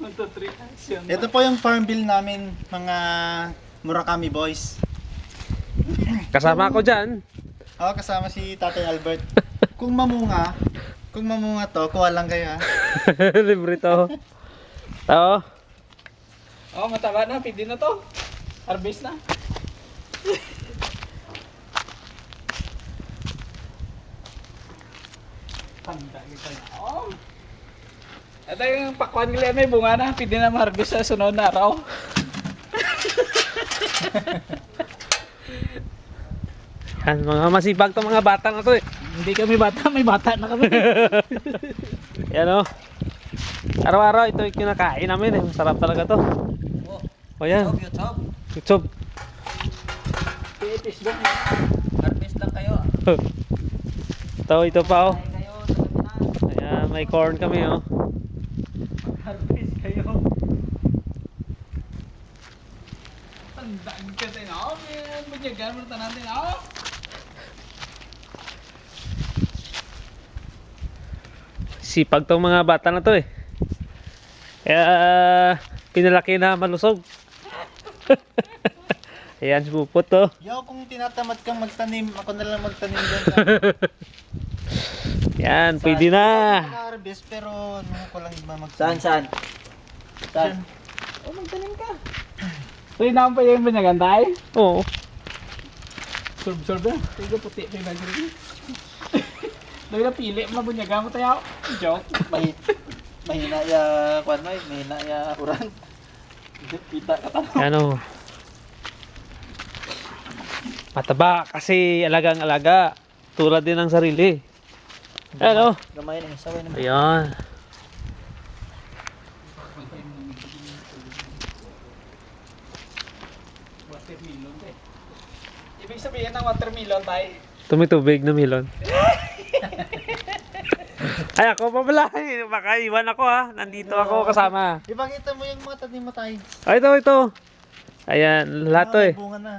Ito po yung farm bill namin, mga Murakami boys. Kasama ako dyan. Ako kasama si Tatay Albert. Kung mamunga, kung mamunga to, kuha lang kayo ha. Libre to. Ito. Oh, mataba na. Pwede na to. Harvest na. Tanda kita na. Oh. Ito yung pakwan nila may bunga na. Pwede na ma-harvest sa sunod na araw. Yan, mga masipag to mga bata na to eh. Hindi kami bata, may bata na kami. Yan o. Araw-araw ito yung kinakain namin eh. Masarap talaga to. O yan. YouTube. YouTube. Facebook na. Harvest lang kayo. Ito, ito pa oh. Ayan, may corn kami oh. Harvest kayo. Tandaan ka tayo na. Oh, man. Bunyagan mo na natin. Oh. Sipag tong mga bata na to eh. Kaya pinalaki na malusog. Ayan, si Pupot to. Yo, kung tinatamad kang magtanim, ako na lang magtanim dyan. Yan, pwede na. Harvest, pero ano ko lang iba magtanim. Saan, saan? Saan? Oh, magtanim ka. So, yun naman pa yung bunyagan tayo. Oo. Surb-surb na. Tiga puti pa yung nagre Dahil na pili mo na mo tayo. Joke. May, mahina ya, kwan may, mahina ya uran. Kita ka tanong. Ano? Mataba kasi alagang alaga. Tulad din ng sarili. Ano? Gamay na, saway na. Ayan. Watermelon eh. Ibig sabihin ng watermelon tayo. Tumitubig na milon. Ay, ako pa pala. Baka iwan ako ha. Nandito ako kasama. Ipakita mo yung mga tanim mo tayo. Ay, ito, ito. Ayan, lahat to eh. Bunga na.